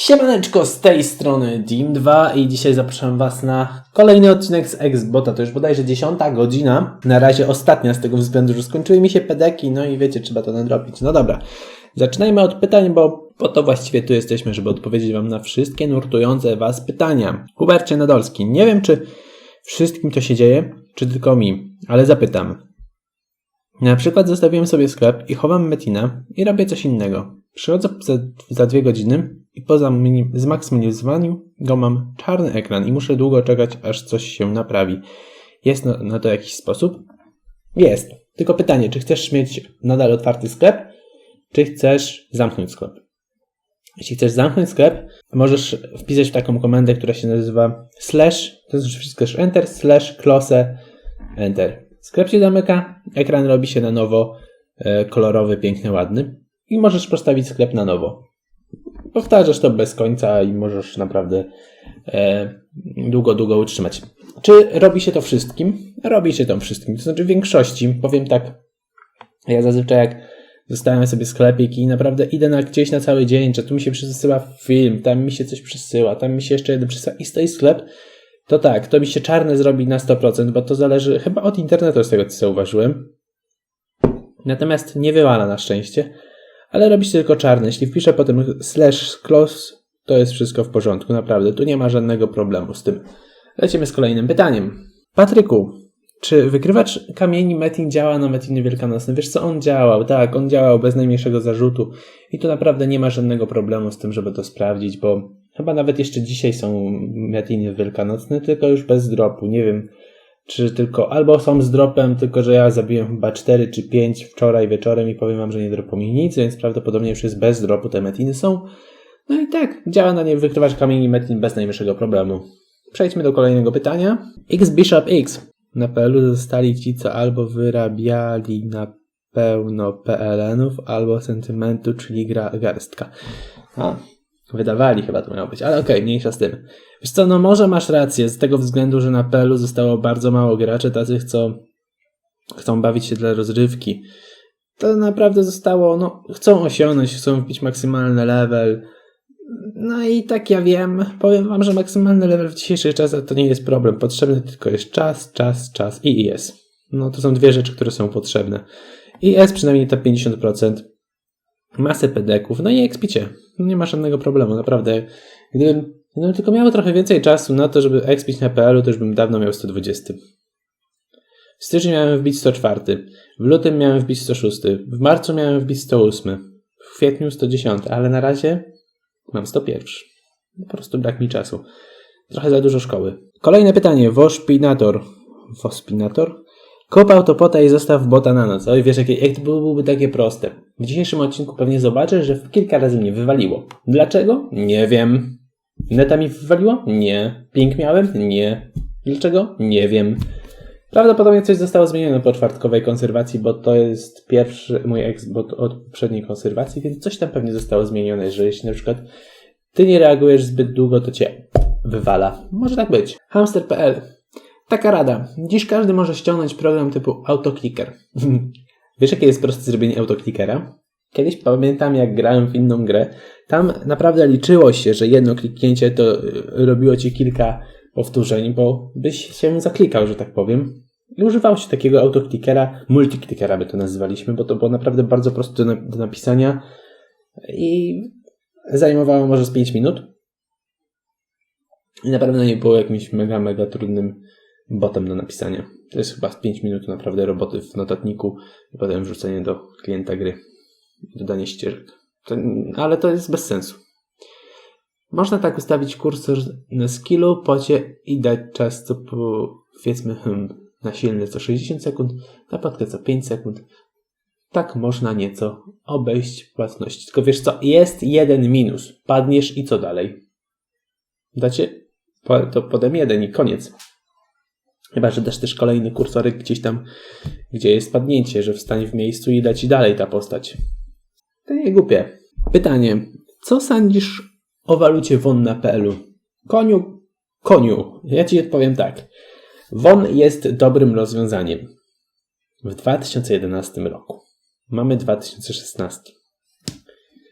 Siemaneczko, z tej strony Dim2 i dzisiaj zapraszam Was na kolejny odcinek z Xbota. To już bodajże 10 godzina. Na razie ostatnia z tego względu, że skończyły mi się pedeki, no i wiecie, trzeba to nadrobić. No dobra, zaczynajmy od pytań, bo po to właściwie tu jesteśmy, żeby odpowiedzieć Wam na wszystkie nurtujące Was pytania. Hubercie Nadolski, nie wiem czy wszystkim to się dzieje, czy tylko mi, ale zapytam. Na przykład zostawiłem sobie sklep i chowam Metina i robię coś innego. Przychodzę za, za dwie godziny i po zamini- zmaksymalizowaniu go mam czarny ekran i muszę długo czekać, aż coś się naprawi. Jest na, na to jakiś sposób? Jest. Tylko pytanie, czy chcesz mieć nadal otwarty sklep, czy chcesz zamknąć sklep? Jeśli chcesz zamknąć sklep, możesz wpisać w taką komendę, która się nazywa slash, to jest wszystko enter, slash, close, enter. Sklep się zamyka, ekran robi się na nowo, e, kolorowy, piękny, ładny i możesz postawić sklep na nowo. Powtarzasz to bez końca i możesz naprawdę e, długo, długo utrzymać. Czy robi się to wszystkim? Robi się to wszystkim. To znaczy w większości, powiem tak, ja zazwyczaj jak zostawiam sobie sklepik i naprawdę idę na gdzieś na cały dzień, że tu mi się przesyła film, tam mi się coś przesyła, tam mi się jeszcze jeden przesyła i stoi sklep, to tak, to mi się czarne zrobi na 100%, bo to zależy chyba od internetu, z tego co zauważyłem. Natomiast nie wywala na szczęście, ale robi się tylko czarne. Jeśli wpiszę potem slash close, to jest wszystko w porządku, naprawdę. Tu nie ma żadnego problemu z tym. Lecimy z kolejnym pytaniem. Patryku, czy wykrywacz kamieni Metin działa na Metinie Wielkanocnym? Wiesz co, on działał, tak, on działał bez najmniejszego zarzutu i tu naprawdę nie ma żadnego problemu z tym, żeby to sprawdzić, bo chyba nawet jeszcze dzisiaj są Metiny Wielkanocne, tylko już bez dropu. Nie wiem, czy tylko albo są z dropem, tylko że ja zabiłem chyba 4 czy 5 wczoraj wieczorem i powiem wam, że nie dropu mi nic, więc prawdopodobnie już jest bez dropu te metiny są. No i tak, działa na nie wykrywacz kamieni metin bez najmniejszego problemu. Przejdźmy do kolejnego pytania. X Bishop X. Na PL zostali ci, co albo wyrabiali na pełno PLN-ów, albo sentymentu, czyli gra, garstka. A, wydawali chyba to miało być, ale okej, okay, mniejsza z tym. Wiesz co, no może masz rację, z tego względu, że na PL zostało bardzo mało graczy, tacy chcą, chcą bawić się dla rozrywki. To naprawdę zostało, no, chcą osiągnąć, chcą wbić maksymalny level. No i tak ja wiem, powiem wam, że maksymalny level w dzisiejszych czasach to nie jest problem. Potrzebny tylko jest czas, czas, czas i IS. No to są dwie rzeczy, które są potrzebne. IS przynajmniej te 50%, masę pedeków, no i expicie. Nie ma żadnego problemu, naprawdę. Gdybym Gdybym tylko miał trochę więcej czasu na to, żeby expić na PL-u, to już bym dawno miał 120. W styczniu miałem wbić 104, w lutym miałem wbić 106, w marcu miałem wbić 108, w kwietniu 110, ale na razie mam 101. Po prostu brak mi czasu. Trochę za dużo szkoły. Kolejne pytanie. Woszpinator. Wospinator? Kup autopota i zostaw bota na noc. Oj, wiesz, jakie, jak to byłoby takie proste. W dzisiejszym odcinku pewnie zobaczysz, że kilka razy mnie wywaliło. Dlaczego? Nie wiem. Neta mi wywaliło? Nie. Ping miałem? Nie. Dlaczego? Nie wiem. Prawdopodobnie coś zostało zmienione po czwartkowej konserwacji, bo to jest pierwszy mój export od poprzedniej konserwacji, więc coś tam pewnie zostało zmienione, że jeśli na przykład ty nie reagujesz zbyt długo, to cię wywala. Może tak być. Hamster.pl Taka rada. Dziś każdy może ściągnąć program typu autoclicker. Wiesz, jakie jest proste zrobienie autoclickera? Kiedyś pamiętam, jak grałem w inną grę, tam naprawdę liczyło się, że jedno kliknięcie to y, robiło ci kilka powtórzeń, bo byś się zaklikał, że tak powiem. I używało się takiego autoklikera, multiklikera by to nazywaliśmy, bo to było naprawdę bardzo proste do, do napisania i zajmowało może z 5 minut. I naprawdę nie było jakimś mega, mega trudnym botem do napisania. To jest chyba 5 minut naprawdę roboty w notatniku i potem wrzucenie do klienta gry dodanie ścieżek. To, ale to jest bez sensu. Można tak ustawić kursor na skillu, pocie i dać czas co powiedzmy hmm, na silny co 60 sekund, na podkę co 5 sekund. Tak można nieco obejść płatności. Tylko wiesz co, jest jeden minus. Padniesz i co dalej? Dacie? To podem jeden i koniec. Chyba, że dasz też kolejny kursorek gdzieś tam, gdzie jest padnięcie, że wstanie w miejscu i da ci dalej ta postać. To nie głupie. Pytanie. Co sądzisz o walucie WON na PL-u? Koniu, koniu. Ja ci odpowiem tak. WON jest dobrym rozwiązaniem. W 2011 roku. Mamy 2016.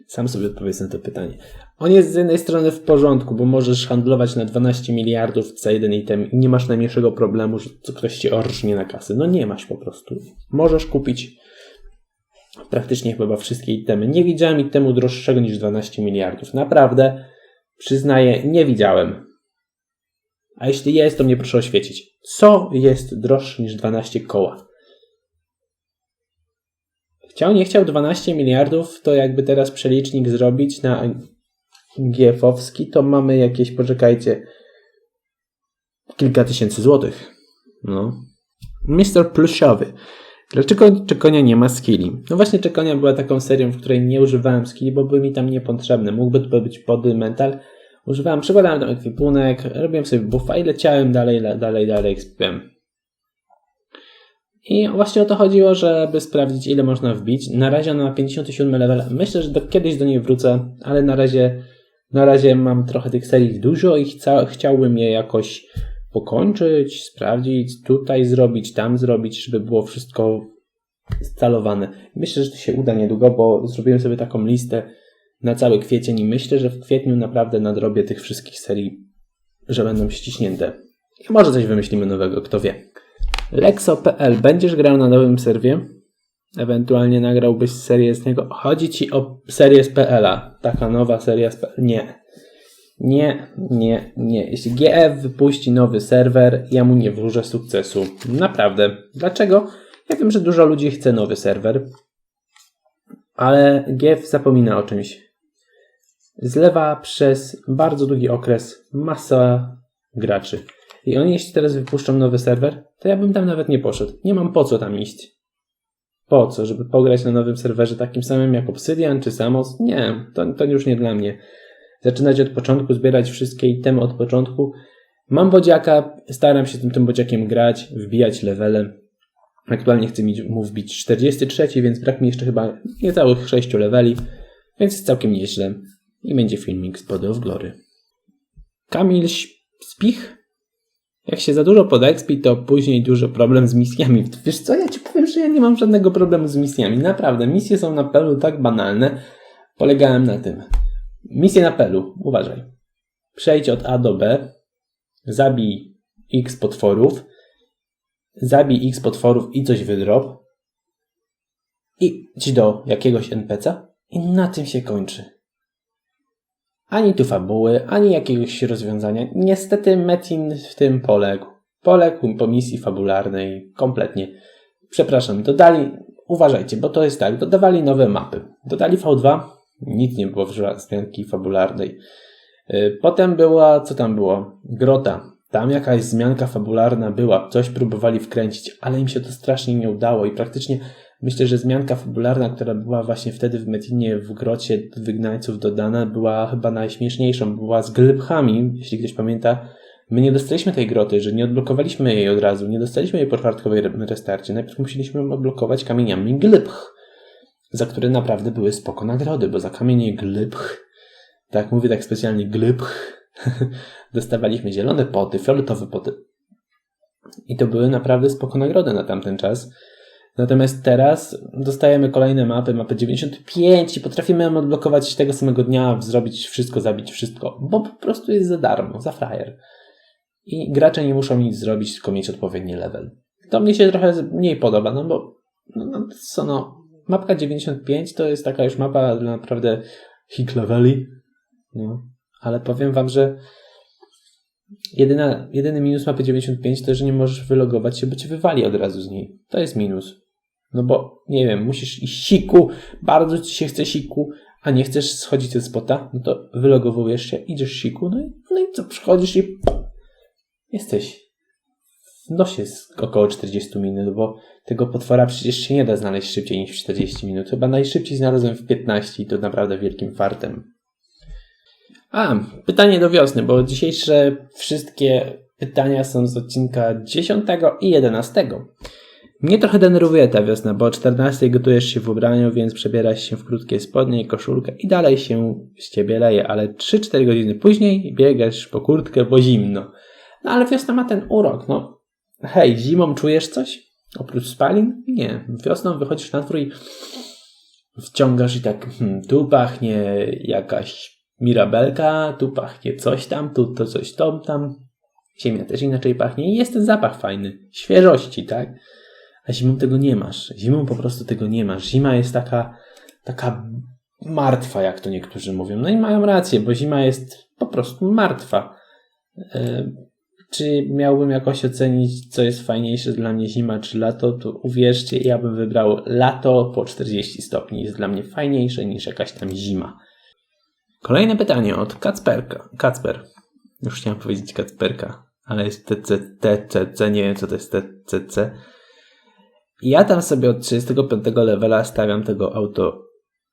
Sam sobie odpowiedz na to pytanie. On jest z jednej strony w porządku, bo możesz handlować na 12 miliardów za jeden item i nie masz najmniejszego problemu, że ktoś ci orżnie na kasy. No nie masz po prostu. Możesz kupić praktycznie chyba wszystkie itemy. Nie widziałem itemu droższego niż 12 miliardów. Naprawdę, przyznaję, nie widziałem. A jeśli jest, to mnie proszę oświecić. Co jest droższe niż 12 koła? Chciał, nie chciał 12 miliardów, to jakby teraz przelicznik zrobić na GF-owski, to mamy jakieś, poczekajcie, kilka tysięcy złotych. No. Mister Plusiowy. Dlaczego Czekonia nie ma skilli? No właśnie Czekonia była taką serią, w której nie używałem skilli, bo były mi tam niepotrzebne. Mógłby to być body mental. Używałem, przykładałem tam ekwipunek, robiłem sobie buffa i leciałem dalej, dalej, dalej, ekspiłem. I właśnie o to chodziło, żeby sprawdzić ile można wbić. Na razie na 57 level. Myślę, że do, kiedyś do niej wrócę, ale na razie, na razie mam trochę tych serii dużo i chca, chciałbym je jakoś pokończyć, sprawdzić, tutaj zrobić, tam zrobić, żeby było wszystko scalowane. Myślę, że to się uda niedługo, bo zrobiłem sobie taką listę na cały kwiecień i myślę, że w kwietniu naprawdę nadrobię tych wszystkich serii, że będą ściśnięte. I może coś wymyślimy nowego, kto wie. Lexo.pl. Będziesz grał na nowym serwie? Ewentualnie nagrałbyś serię z niego. Chodzi ci o serię z PL-a. Taka nowa seria z PL. Nie. Nie, nie, nie. Jeśli GF wypuści nowy serwer, ja mu nie wróżę sukcesu. Naprawdę. Dlaczego? Ja wiem, że dużo ludzi chce nowy serwer, ale GF zapomina o czymś. Zlewa przez bardzo długi okres masa graczy. I oni jeśli teraz wypuszczą nowy serwer, to ja bym tam nawet nie poszedł. Nie mam po co tam iść. Po co? Żeby pograć na nowym serwerze takim samym jak Obsidian czy Samos? Nie, to, to już nie dla mnie. Zaczynać od początku, zbierać wszystkie itemy od początku. Mam bodziaka, staram się tym, tym bodziakiem grać, wbijać levele. Aktualnie chcę mu wbić 43, więc brak mi jeszcze chyba niecałych 6 leveli, więc jest całkiem nieźle. I będzie filmik z Body of Glory. Kamil Spich jak się za dużo podexpi, to później duży problem z misjami. Wiesz co, ja ci powiem, że ja nie mam żadnego problemu z misjami. Naprawdę, misje są na pelu tak banalne. Polegałem na tym. Misje na pelu, uważaj. Przejdź od A do B, zabij X potworów, zabij X potworów i coś wydrop, idź do jakiegoś NPC'a i na tym się kończy. Ani tu fabuły, ani jakiegoś rozwiązania. Niestety Metin w tym poległ. Poległ po misji fabularnej kompletnie. Przepraszam, dodali, uważajcie, bo to jest tak, dodawali nowe mapy. Dodali V2, nic nie było w zmianki fabularnej. Y, potem była, co tam było? Grota. Tam jakaś zmianka fabularna była, coś próbowali wkręcić, ale im się to strasznie nie udało i praktycznie Myślę, że zmianka fabularna, która była właśnie wtedy w Metinie w grocie wygnańców dodana, była chyba najśmieszniejszą. Była z glybchami, jeśli ktoś pamięta. My nie dostaliśmy tej groty, że nie odblokowaliśmy jej od razu, nie dostaliśmy jej po czwartkowej restarcie. Najpierw musieliśmy odblokować kamieniami glybch, za które naprawdę były spoko nagrody, bo za kamienie glybch, tak mówię tak specjalnie glybch, dostawaliśmy zielone poty, fioletowe poty. I to były naprawdę spoko nagrody na tamten czas. Natomiast teraz dostajemy kolejne mapy, mapę 95 i potrafimy ją odblokować tego samego dnia, zrobić wszystko, zabić wszystko, bo po prostu jest za darmo, za frajer. I gracze nie muszą nic zrobić, tylko mieć odpowiedni level. To mnie się trochę mniej podoba, no bo no, no co no, mapka 95 to jest taka już mapa dla naprawdę hit leveli, no. ale powiem wam, że jedyna, jedyny minus mapy 95 to, że nie możesz wylogować się, bo cię wywali od razu z niej. To jest minus. No bo, nie wiem, musisz iść siku, bardzo ci się chce siku, a nie chcesz schodzić ze spota, no to wylogowujesz się, idziesz siku, no i, no i co, przychodzisz i jesteś w nosie z około 40 minut, bo tego potwora przecież się nie da znaleźć szybciej niż w 40 minut. Chyba najszybciej znalazłem w 15 i to naprawdę wielkim fartem. A, pytanie do wiosny, bo dzisiejsze wszystkie pytania są z odcinka 10 i 11. Mnie trochę denerwuje ta wiosna, bo o 14 gotujesz się w ubraniu, więc przebierasz się w krótkie spodnie i koszulkę i dalej się z ciebie leje, ale 3-4 godziny później biegasz po kurtkę, bo zimno. No ale wiosna ma ten urok, no. Hej, zimą czujesz coś? Oprócz spalin? Nie. Wiosną wychodzisz na dwór i wciągasz i tak hmm, tu pachnie jakaś mirabelka, tu pachnie coś tam, tu to coś tam, tam. Ziemia też inaczej pachnie i jest ten zapach fajny, świeżości, tak? A zimą tego nie masz. Zimą po prostu tego nie masz. Zima jest taka, taka martwa, jak to niektórzy mówią. No i mają rację, bo zima jest po prostu martwa. E, czy miałbym jakoś ocenić, co jest fajniejsze dla mnie zima czy lato, to uwierzcie, ja bym wybrał lato po 40 stopni. Jest dla mnie fajniejsze niż jakaś tam zima. Kolejne pytanie od Kacperka. Kacper. Już chciałem powiedzieć Kacperka, ale jest TCC, nie wiem co to jest TCC. Ja tam sobie od 35 levela stawiam tego auto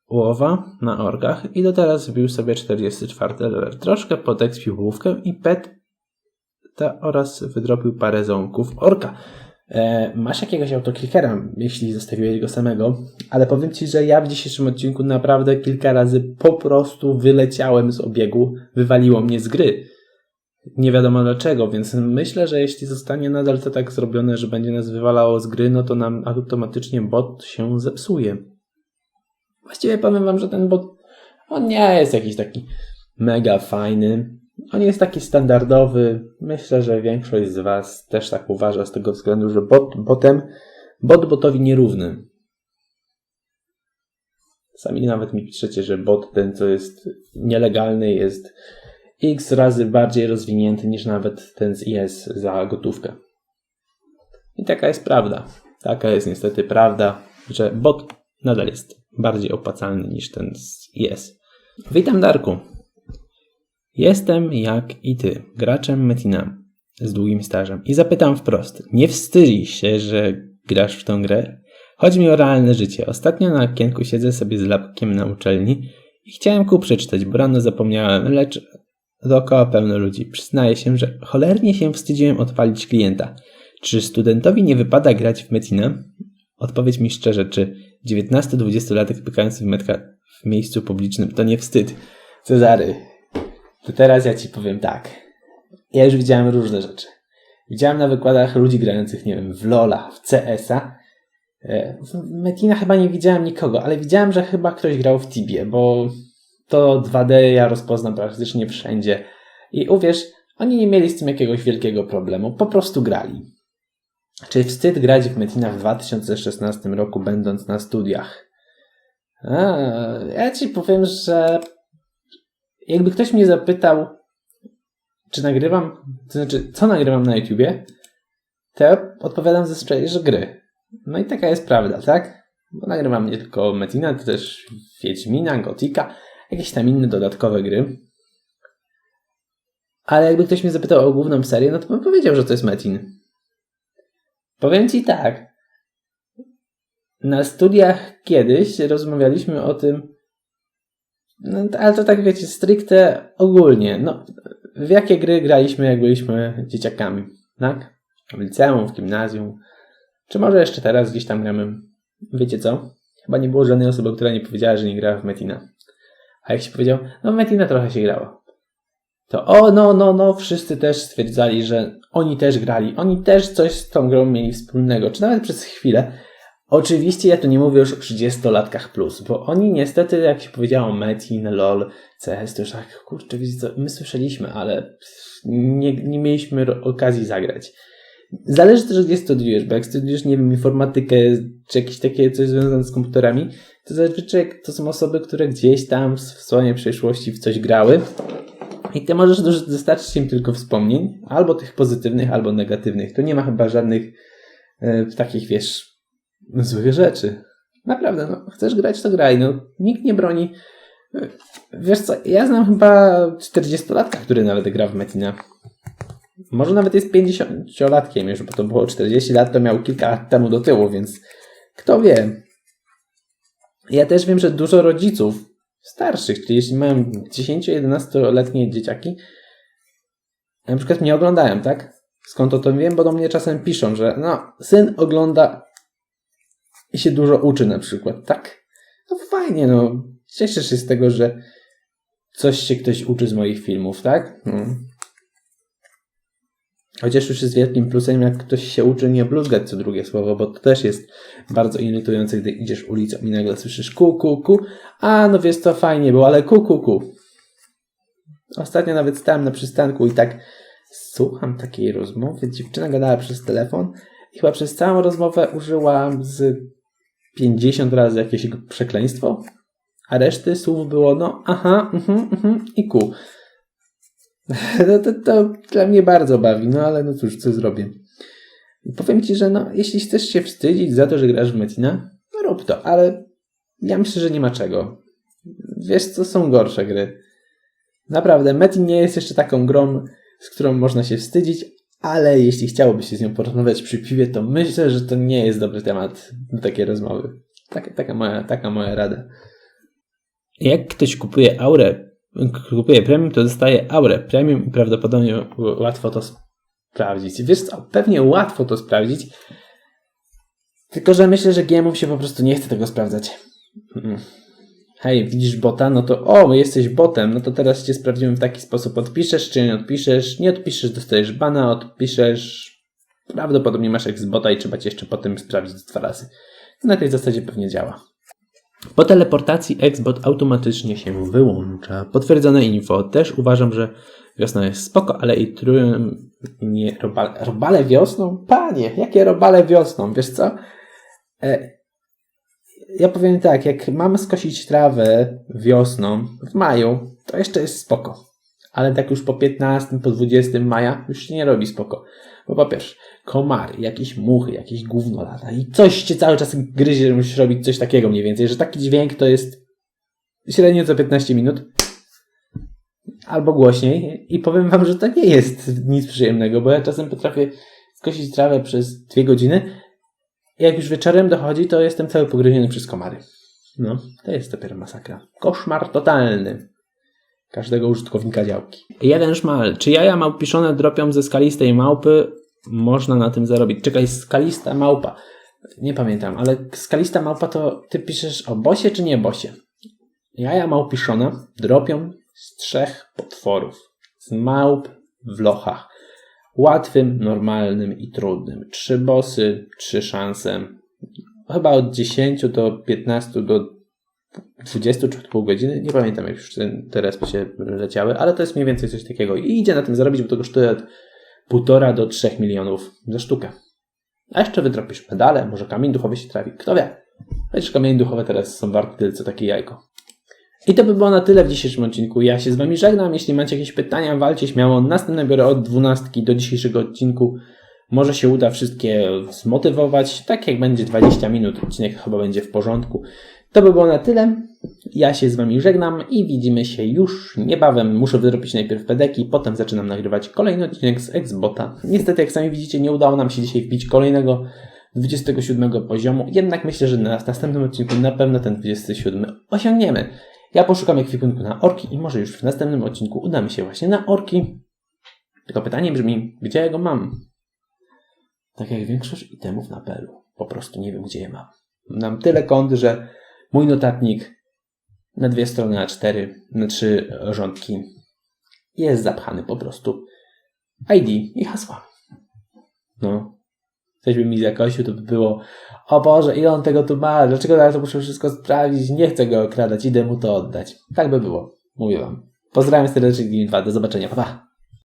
łowa na orkach i do teraz wbił sobie 44 level. Troszkę podekspił główkę i pet ta oraz wydropił parę ząbków orka. E, masz jakiegoś autoklikera, jeśli zostawiłeś go samego, ale powiem Ci, że ja w dzisiejszym odcinku naprawdę kilka razy po prostu wyleciałem z obiegu, wywaliło mnie z gry. Nie wiadomo dlaczego, więc myślę, że jeśli zostanie nadal to tak zrobione, że będzie nas wywalało z gry, no to nam automatycznie bot się zepsuje. Właściwie powiem Wam, że ten bot, on nie jest jakiś taki mega fajny. On jest taki standardowy. Myślę, że większość z Was też tak uważa z tego względu, że bot botem, bot botowi nierówny. Sami nawet mi piszecie, że bot ten, co jest nielegalny, jest x razy bardziej rozwinięty niż nawet ten z IS za gotówkę. I taka jest prawda. Taka jest niestety prawda, że bot nadal jest bardziej opłacalny niż ten z IS. Witam Darku. Jestem jak i ty, graczem Metina z długim stażem i zapytam wprost, nie wstydzisz się, że grasz w tą grę? Chodzi mi o realne życie. Ostatnio na okienku siedzę sobie z lapkiem na uczelni i chciałem ku przeczytać, bo rano zapomniałem, lecz dookoła pełno ludzi. Przyznaję się, że cholernie się wstydziłem odpalić klienta. Czy studentowi nie wypada grać w Metina? Odpowiedz mi szczerze, czy 19-20-latek pykający w metka w miejscu publicznym to nie wstyd? Cezary, to teraz ja ci powiem tak. Ja już widziałem różne rzeczy. Widziałem na wykładach ludzi grających, nie wiem, w Lola, w CS-a. E, w Metina chyba nie widziałem nikogo, ale widziałem, że chyba ktoś grał w Tibie, bo to 2D ja rozpoznam praktycznie wszędzie. I uwierz, oni nie mieli z tym jakiegoś wielkiego problemu, po prostu grali. Czy wstyd grać w Metina w 2016 roku, będąc na studiach? A, ja ci powiem, że jakby ktoś mnie zapytał, czy nagrywam, to znaczy, co nagrywam na YouTubie, to ja odpowiadam zazwyczaj, że gry. No i taka jest prawda, tak? Bo nagrywam nie tylko Metina, to też Wiedźmina, Gotika, jakieś tam inne dodatkowe gry. Ale jakby ktoś mnie zapytał o główną serię, no to bym powiedział, że to jest Metin. Powiem Ci tak. Na studiach kiedyś rozmawialiśmy o tym, no, ale to tak wiecie, stricte ogólnie. No, w jakie gry graliśmy, jak byliśmy dzieciakami, tak? W liceum, w gimnazjum, czy może jeszcze teraz gdzieś tam gramy. Wiecie co? Chyba nie było żadnej osoby, która nie powiedziała, że nie grała w Metina. A jak się powiedział, no Metina trochę się grało. To o, no, no, no, wszyscy też stwierdzali, że oni też grali. Oni też coś z tą grą mieli wspólnego, czy nawet przez chwilę. Oczywiście ja tu nie mówię już o 30-latkach plus, bo oni niestety, jak się powiedziało, Metin, LOL, CS, to już tak, kurczę, wiecie co, my słyszeliśmy, ale nie, nie mieliśmy okazji zagrać. Zależy też, gdzie studiujesz, bo jak studiujesz, nie wiem, informatykę, czy jakieś takie coś związane z komputerami, to zazwyczaj to są osoby, które gdzieś tam w swojej przeszłości w coś grały. I ty możesz dostarczyć im tylko wspomnień, albo tych pozytywnych, albo negatywnych. Tu nie ma chyba żadnych e, takich, wiesz, złych rzeczy. Naprawdę, no, chcesz grać, to graj. No, nikt nie broni. E, wiesz co, ja znam chyba 40-latka, który nawet gra w Metina. Może nawet jest 50-latkiem już, bo to było 40 lat, to miał kilka lat temu do tyłu, więc kto wie. Ja też wiem, że dużo rodziców starszych, czyli jeśli mają 10-11-letnie dzieciaki, na przykład mnie oglądają, tak? Skąd o tym wiem? Bo do mnie czasem piszą, że no, syn ogląda i się dużo uczy na przykład, tak? No fajnie, no. Cieszę się z tego, że coś się ktoś uczy z moich filmów, tak? No. Chociaż już jest wielkim plusem, jak ktoś się uczy nie bluzgać co drugie słowo, bo to też jest bardzo irytujące, gdy idziesz ulicą i nagle słyszysz ku, ku, ku, a no wiesz co, fajnie było, ale ku, ku, ku. Ostatnio nawet stałem na przystanku i tak słucham takiej rozmowy. Dziewczyna gadała przez telefon i chyba przez całą rozmowę użyła z 50 razy jakieś przekleństwo, a reszty słów było no aha, mhm, mhm i ku. No to, to dla mnie bardzo bawi, no ale no cóż, co zrobię. Powiem Ci, że no, jeśli chcesz się wstydzić za to, że grasz w Metina, no rób to, ale ja myślę, że nie ma czego. Wiesz, co są gorsze gry. Naprawdę, Metin nie jest jeszcze taką grą, z którą można się wstydzić, ale jeśli chciałoby się z nią porozmawiać przy piwie, to myślę, że to nie jest dobry temat do takiej rozmowy. Taka, taka, moja, taka moja rada. Jak ktoś kupuje aurę, kupuje premium, to dostaje aurę premium i prawdopodobnie łatwo to sprawdzić. Wiesz co, pewnie łatwo to sprawdzić, tylko że myślę, że GMów się po prostu nie chce tego sprawdzać. Mm. Hej, widzisz bota? No to o, jesteś botem, no to teraz cię sprawdzimy w taki sposób. Odpiszesz czy nie odpiszesz? Nie odpiszesz, dostajesz bana, odpiszesz. Prawdopodobnie masz ex bota i trzeba cię jeszcze potem sprawdzić dwa razy. Na tej zasadzie pewnie działa. Po teleportacji Xbot automatycznie się wyłącza. Potwierdzone info. Też uważam, że wiosna jest spoko, ale i trują robale, robale wiosną? Panie, jakie robale wiosną? Wiesz co? E, ja powiem tak, jak mamy skosić trawę wiosną, w maju, to jeszcze jest spoko. Ale tak już po 15, po 20 maja już się nie robi spoko. Bo po pierwsze, komary, jakieś muchy, jakieś gówno lata i coś cię cały czas gryzie, że musisz robić coś takiego mniej więcej, że taki dźwięk to jest średnio co 15 minut albo głośniej i powiem wam, że to nie jest nic przyjemnego, bo ja czasem potrafię skosić trawę przez dwie godziny i jak już wieczorem dochodzi, to jestem cały pogryziony przez komary. No, to jest dopiero masakra. Koszmar totalny każdego użytkownika działki. Jeden szmal. Czy jaja małpiszone dropią ze skalistej małpy? Można na tym zarobić. Czekaj, skalista małpa. Nie pamiętam, ale skalista małpa to ty piszesz o bosie czy nie bosie? Jaja małpiszone dropią z trzech potworów. Z małp w lochach. Łatwym, normalnym i trudnym. Trzy bossy, trzy szanse. Chyba od 10 do 15 do 20 czy pół godziny. Nie pamiętam jak już te respy się leciały, ale to jest mniej więcej coś takiego. I idzie na tym zarobić, bo to kosztuje od 1,5 do 3 milionów za sztukę. A jeszcze wydropisz medale, może kamień duchowy się trafi. Kto wie? Chociaż kamienie duchowe teraz są warte tyle co takie jajko. I to by było na tyle w dzisiejszym odcinku. Ja się z Wami żegnam. Jeśli macie jakieś pytania, walcie śmiało. Następne biorę od 12 do dzisiejszego odcinku. Może się uda wszystkie zmotywować. Tak jak będzie 20 minut, odcinek chyba będzie w porządku. To by było na tyle. Ja się z Wami żegnam i widzimy się już niebawem. Muszę wyrobić najpierw pedeki, potem zaczynam nagrywać kolejny odcinek z Xbota. Niestety, jak sami widzicie, nie udało nam się dzisiaj wbić kolejnego 27 poziomu, jednak myślę, że na następnym odcinku na pewno ten 27 osiągniemy. Ja poszukam ekwipunku na orki i może już w następnym odcinku uda mi się właśnie na orki. Tylko pytanie brzmi, gdzie ja go mam? Tak jak większość itemów na pelu. Po prostu nie wiem, gdzie je mam. Mam tyle kont, że mój notatnik na dwie strony A4, na trzy rządki jest zapchany po prostu ID i hasła. No. By mi zakosił, to by było o Boże, ile on tego tu ma, dlaczego ja to muszę wszystko sprawdzić, nie chcę go okradać, idę mu to oddać. Tak by było, mówię wam. Pozdrawiam serdecznie, 2, do zobaczenia, pa, pa.